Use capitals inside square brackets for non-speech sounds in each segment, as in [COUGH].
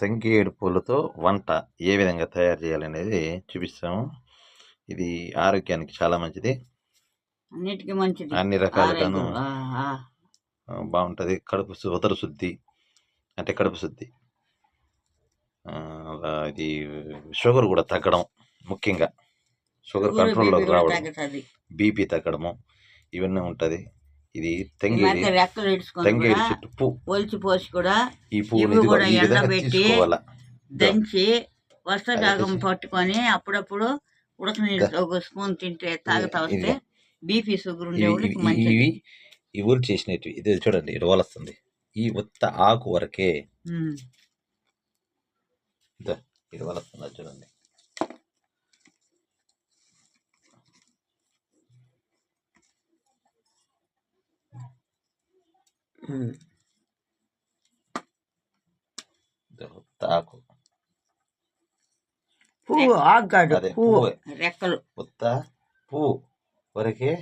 తంగేడు పూలతో వంట ఏ విధంగా తయారు చేయాలనేది చూపిస్తాము. ఇది ఆరోగ్యానికి చాలా మంచిది. అన్నిటికీ మంచిది. అన్ని రకాలుగాను బాగుంటుంది. కడుపు ఉదర శుద్ధి అంటే కడుపు శుద్ధి. ఇది షుగర్ కూడా తగ్గడం ముఖ్యంగా. షుగర్ కంట్రోల్లోకి రావడం బీపీ తగ్గడము ఇవన్నీ ఉంటుంది. ఇది చెట్టు పువ్వు ఒలిచి పోసి కూడా ఈ ఇదిగో కూడా ఎండబెట్టి దంచి అది పట్టుకొని అప్పుడప్పుడు ఉడక నీళ్ళతో ఒక స్పూన్ తింటే తాగుతా వస్తే. బీపీ షుగర్ ఉండే ఇవి వాళ్ళకి ఇవి- మంచిది. ఇవి ఈ ఊరు చేసినవి ఇది చూడండి ఇది వస్తుంది ఈ ఉత్త ఆకు వరకే ఇది వలస్తుంది చూడండి. ఆకు పువ్వు అదే పువ్వు రెక్కలు ఉత్త పువ్వు వరకే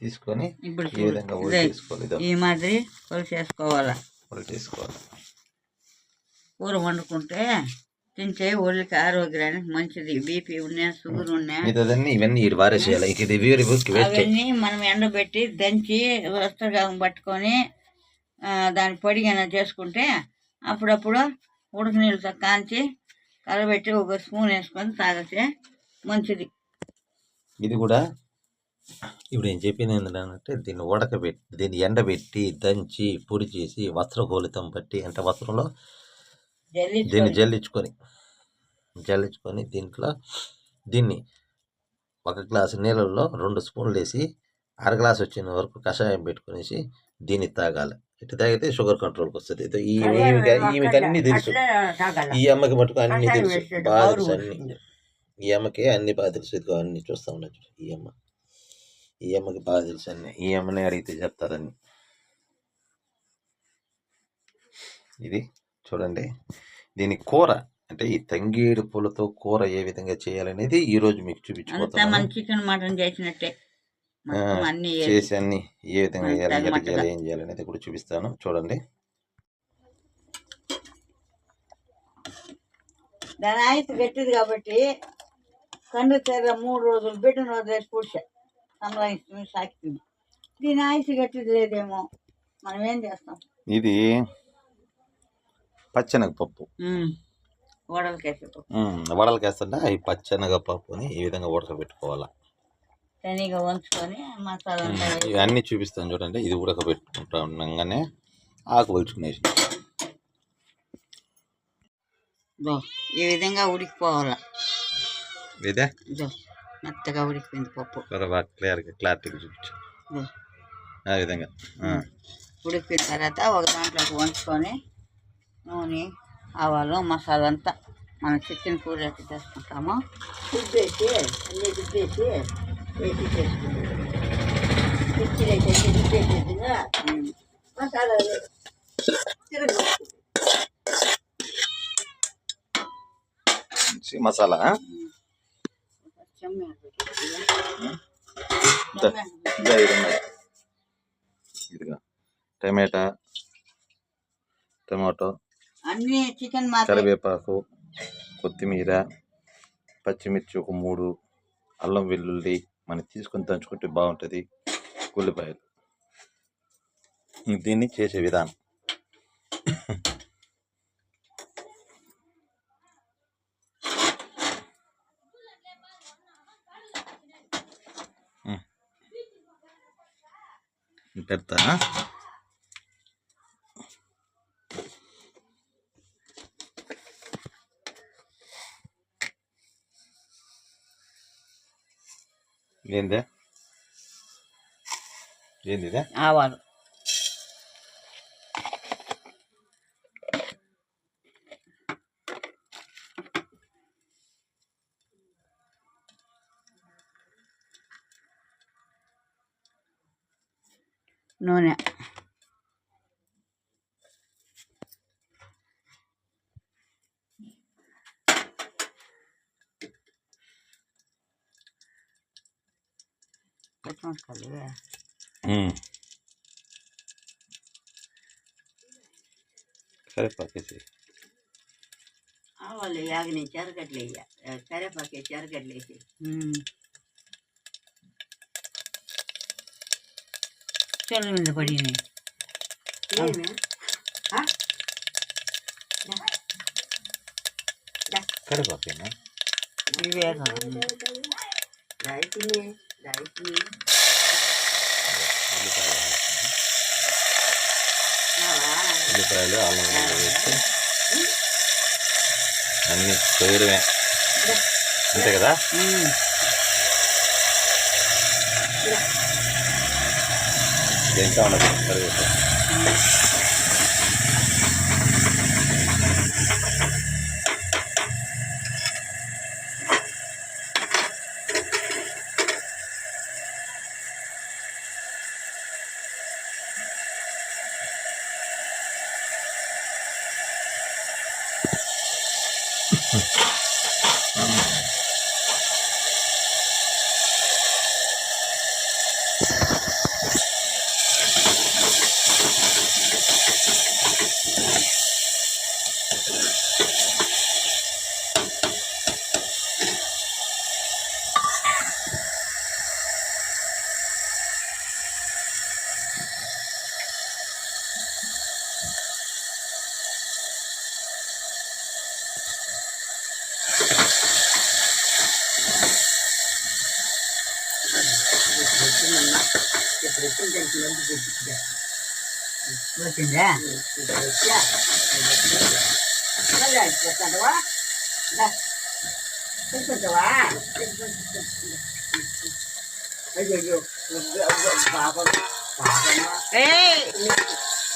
తీసుకొని ఇప్పుడు ఈ. విధంగా. తీసుకోవాలి ఈ మాదిరి కొలిసేసుకోవాలా ఊరి తీసుకోవాలి కూర వండుకుంటే తింటే ఒళ్ళకి ఆరోగ్యానికి మంచిది. బీపీ ఉన్నా షుగర్ ఉన్నా ఇవన్నీ వారేసేయాలి. ఇది అవన్నీ మనం ఎండబెట్టి దంచి వస్త్రగాగం పట్టుకొని దాని పొడిగా చేసుకుంటే అప్పుడప్పుడు ఉడక నీళ్ళతో కాంచి కలబెట్టి ఒక స్పూన్ వేసుకొని తాగితే మంచిది. ఇది కూడా ఇప్పుడు నేను చెప్పింది ఏంటంటే దీన్ని ఉడకబెట్టి దీన్ని ఎండబెట్టి దంచి పొడి చేసి వస్త్రగోళితం పట్టి అంటే వస్త్రంలో దీన్ని జల్లి జల్లించుకొని జల్లించుకొని దీంట్లో దీన్ని ఒక గ్లాసు నీళ్ళల్లో రెండు స్పూన్లు వేసి అర గ్లాస్ వచ్చిన వరకు కషాయం పెట్టుకునేసి దీన్ని తాగాలి. ఇటు తాగితే షుగర్ కంట్రోల్కి వస్తుంది. ఈమెకి అన్నీ తెలుసు. ఈ అమ్మకి మటుకు అన్ని తెలుసు. బాగా తెలుసు అన్ని. ఈ అమ్మకి అన్ని బాగా తెలుసు. ఇదిగో అన్ని చూస్తా ఉన్నా చూడు. ఈ అమ్మ ఈ అమ్మకి బాగా తెలుసు అన్ని. ఈ అమ్మని అడిగితే చెప్తారని ఇది చూడండి. దీని కూర అంటే ఈ తంగేడు పూలతో కూర ఏ విధంగా చేయాలనేది ఈ రోజు మీకు చూపించబోతున్నాను చికెన్ మటన్ చేసినట్టే. చేసి అన్ని ఏ విధంగా చేయాలి మట్టుగా. చేయాలి ఏం చేయాలనేది కూడా చూపిస్తాను. చూడండి. దాని ఆయుస్ గట్టిది కాబట్టి కండు తెర మూడు రోజులు బిడ్డను వదిలేసి పూడ్చా. సంలాయిస్తుంది సాకితుంది. దీని ఆయుస్ గట్టిది లేదేమో. మనం ఏం చేస్తాం? ఇది పచ్చెనగపప్పు. ఓడలకేసి ఉమ్, వడలకి వేస్తుంటే ఈ పచ్చెనగపప్పుని ఈ విధంగా ఉడకబెట్టుకోవాలా. ఇవన్నీ చూపిస్తాను చూడండి. ఇది ఉడకబెట్టుకుంటా ఉండగానే ఆకు వలుచుకునేసి ఈ విధంగా ఉడికిపోవాలా. ఇదే? మెత్తగా ఉడికిపోయింది పప్పు. క్లియర్గా క్లారిటీగా చూపించు. ఆ విధంగా. ఆ. ఉడికిన తర్వాత ఒక దాంట్లోకి వంచుకొని నూనె ఆవాలు మసాలా అంతా మనం చికెన్ కూర ఎట్లా చేసుకుంటామో రుబ్బేసి అన్నీ రుబ్బేసి వేసి చేసుకుంటాం మిర్చిలు అయితే అన్నీ రుబ్బేసేదిగా మసాలా తిరగ చి- మసాలా ఆ? ఇదో, ఇదో ఇది ఉన్నది. ఇదిగో టమాటా టమాటో అన్ని చికెన్ కరివేపాకు కొత్తిమీర పచ్చిమిర్చి ఒక మూడు అల్లం వెల్లుల్లి మనం తీసుకొని దంచుకుంటే బాగుంటుంది. ఉల్లిపాయలు. దీన్ని చేసే విధానం. పెడతా. ఏందే? ఏంది ఆవాలు. నూనె. పచ్చిమిరపకాయలు ఇవే. ఉమ్. కరివేపాకు వేసి ఆవాలు యాగని చెరగడ్డలు వేయ కరేపాకే చెరగడ్డలు వేసి చెల్లి మీద పడింది ఏమి కరివేపాకేనా ఇవే కావాలి రైతుని రైతుని ఉల్లిపాయలు ఉల్లిపాయలు అల్లం వెల్లుల్లి వేసి అన్నీ చేయడమే అంతే కదా ఉమ్. ఇంకా ఉండదు కరివేపాకు Hmm. [LAUGHS] వచ్చిందా అయిపోతావా తీసుకుంటావా అయ్యో పాప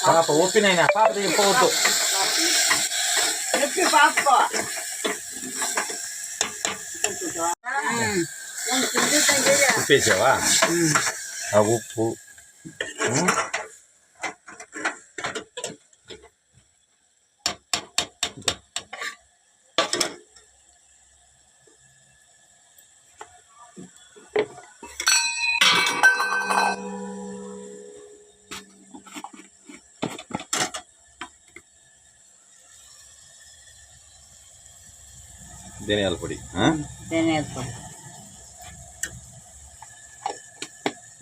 పాప చెప్పి పాప ఉమ్. ఉప్పేసావా. ఆ ఉప్పు ఉమ్. ధనియాల పొడి ఆ? ధనియాల పొడి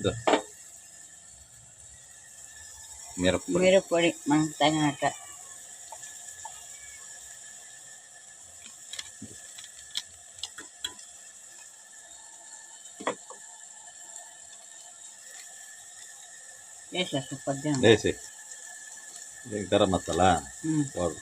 ఇదో. మిరప్పొడి మిరప్పొడి మనకు తగినట్ట వేసేస్తా పొద్దున్న వేసి ఇది గరం మసాలా ఉమ్. పౌడర్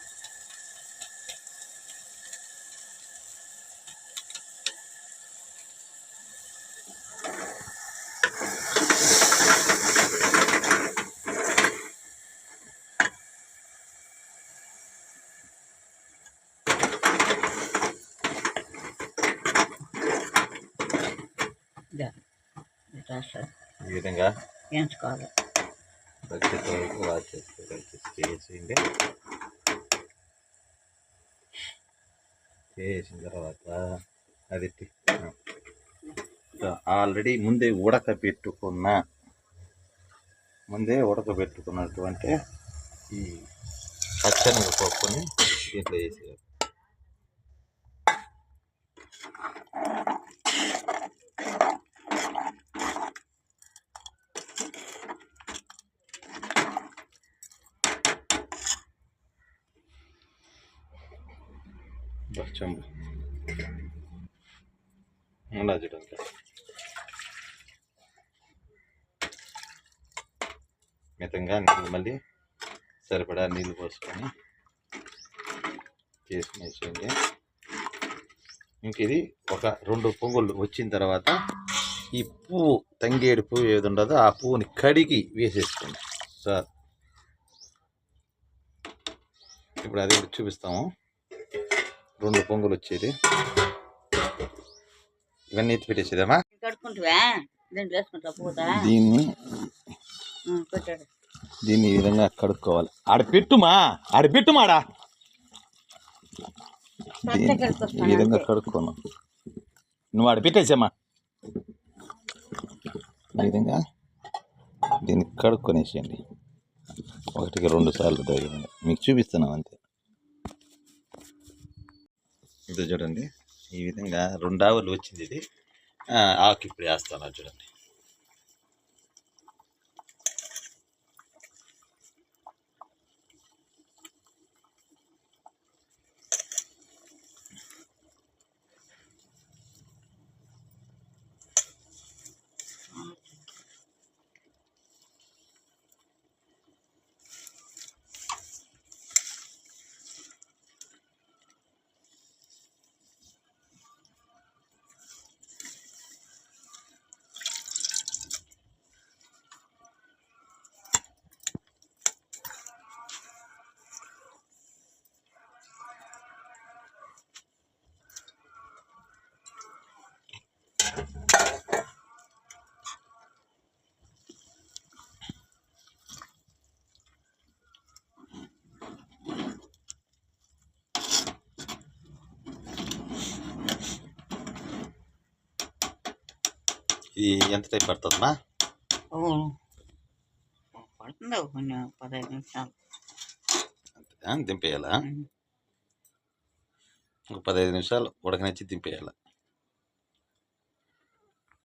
sir ఈ విధంగా చేసేయండి చేసిన తర్వాత అది. ఆల్రెడీ ముందే ఉడకబెట్టుకున్న ముందే ఉడకబెట్టుకున్నటువంటి ఈ పచ్చని పప్పుని దీంట్లో వేసేయాలి. చెంబు ఉండా చూడండి మితంగా నీళ్ళు మళ్ళీ సరిపడా నీళ్ళు పోసుకొని చేసుకునేసేయండి ఇంక ఇది ఒక రెండు పొంగులు వచ్చిన తర్వాత ఈ పువ్వు తంగేడు పువ్వు ఏది ఉండదో ఆ పువ్వుని కడిగి వేసేసుకోండి సార్ ఇప్పుడు అది కూడా చూపిస్తాము రెండు పొంగులు వచ్చేది ఇవన్నీ ఎత్తి పెట్టేసేదమ్మా దీన్ని దీన్ని ఈ విధంగా కడుక్కోవాలి. ఆడ పెట్టుమా? ఆడ పెట్టుమాడా? ఈ విధంగా. కడుక్కోను. నువ్వు ఆడ పెట్టేసామా ఈ విధంగా దీన్ని కడుక్కొనేసేయండి. ఒకటికి రెండు సార్లు తగిలింది మీకు చూపిస్తున్నాం అంతే. ఇది చూడండి. ఈ విధంగా రెండు ఆవులు వచ్చింది ఇది. ఆకు ఇప్పుడు వేస్తాను చూడండి. ఇది ఎంత టైం పడుతుందమ్మా పడుతుంది కొన్ని పదహైదు నిమిషాలు? దింపేయాలా. ఒక పదహైదు నిమిషాలు ఉడకనిచ్చి దింపేయాలి